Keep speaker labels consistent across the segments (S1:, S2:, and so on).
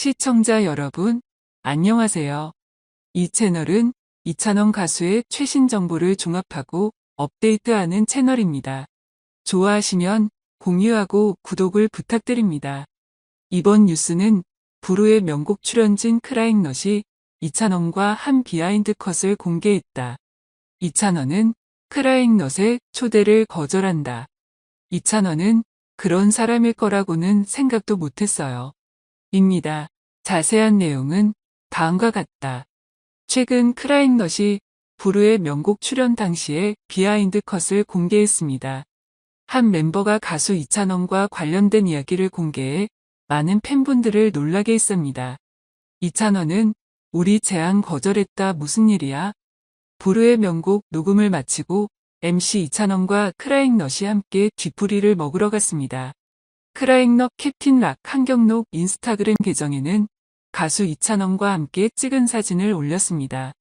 S1: 시청자 여러분, 안녕하세요. 이 채널은 이찬원 가수의 최신 정보를 종합하고 업데이트하는 채널입니다. 좋아하시면 공유하고 구독을 부탁드립니다. 이번 뉴스는 부르의 명곡 출연진 크라잉넛이 이찬원과 한 비하인드 컷을 공개했다. 이찬원은 크라잉넛의 초대를 거절한다. 이찬원은 그런 사람일 거라고는 생각도 못했어요. 입니다. 자세한 내용은 다음과 같다. 최근 크라잉넛이 부르의 명곡 출연 당시에 비하인드 컷을 공개했습니다. 한 멤버가 가수 이찬원과 관련된 이야기를 공개해 많은 팬분들을 놀라게 했습니다. 이찬원은 우리 제안 거절했다 무슨 일이야? 부르의 명곡 녹음을 마치고 MC 이찬원과 크라잉넛이 함께 쥐뿌리를 먹으러 갔습니다. 크라잉넛 캡틴 락 한경록 인스타그램 계정에는 가수 이찬원과 함께 찍은 사진을 올렸습니다.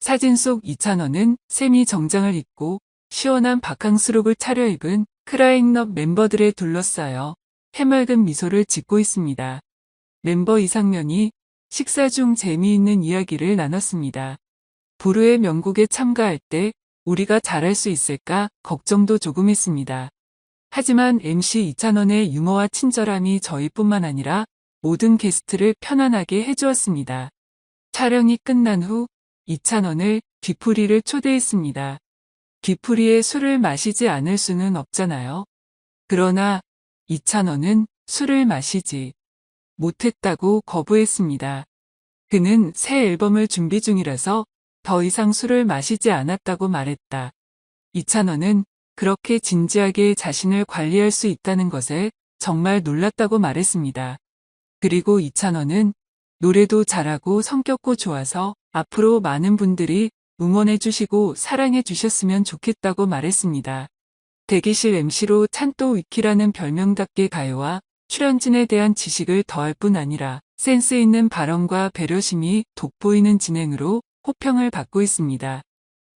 S1: 사진 속 이찬원은 세미 정장을 입고 시원한 바캉스룩을 차려입은 크라잉넛 멤버들에 둘러싸여 해맑은 미소를 짓고 있습니다. 멤버 이상면이 식사 중 재미있는 이야기를 나눴습니다. 부르의 명곡에 참가할 때 우리가 잘할 수 있을까 걱정도 조금 했습니다. 하지만 MC 이찬원의 유머와 친절함이 저희뿐만 아니라 모든 게스트를 편안하게 해주었습니다. 촬영이 끝난 후 이찬원을 뒤풀이를 초대했습니다. 뒤풀이에 술을 마시지 않을 수는 없잖아요. 그러나 이찬원은 술을 마시지 못했다고 거부했습니다. 그는 새 앨범을 준비 중이라서 더 이상 술을 마시지 않았다고 말했다. 이찬원은 그렇게 진지하게 자신을 관리할 수 있다는 것에 정말 놀랐다고 말했습니다. 그리고 이찬원은 노래도 잘하고 성격도 좋아서 앞으로 많은 분들이 응원해 주시고 사랑해 주셨으면 좋겠다고 말했습니다. 대기실 MC로 찬또 위키라는 별명답게 가요와 출연진에 대한 지식을 더할 뿐 아니라 센스 있는 발언과 배려심이 돋보이는 진행으로 호평을 받고 있습니다.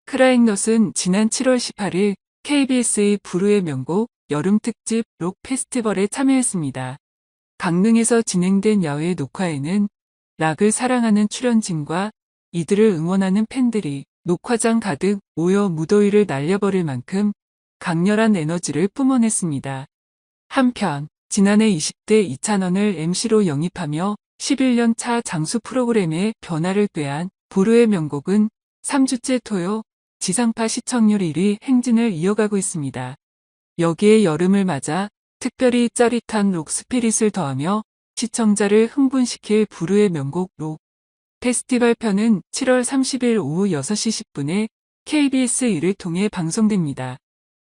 S1: 크라잉넛은 지난 7월 18일 KBS의 부르의 명곡 여름 특집 록 페스티벌에 참여했습니다. 강릉에서 진행된 야외 녹화에는 락을 사랑하는 출연진과 이들을 응원하는 팬들이 녹화장 가득 모여 무더위를 날려버릴 만큼 강렬한 에너지를 뿜어냈습니다. 한편 지난해 20대 이찬원을 MC로 영입하며 11년 차 장수 프로그램의 변화를 꾀한 부르의 명곡은 3주째 토요 지상파 시청률 1위 행진을 이어가고 있습니다. 여기에 여름을 맞아 특별히 짜릿한 록 스피릿을 더하며 시청자를 흥분시킬 부르의 명곡 록 페스티벌 편은 7월 30일 오후 6시 10분에 KBS 1을 통해 방송됩니다.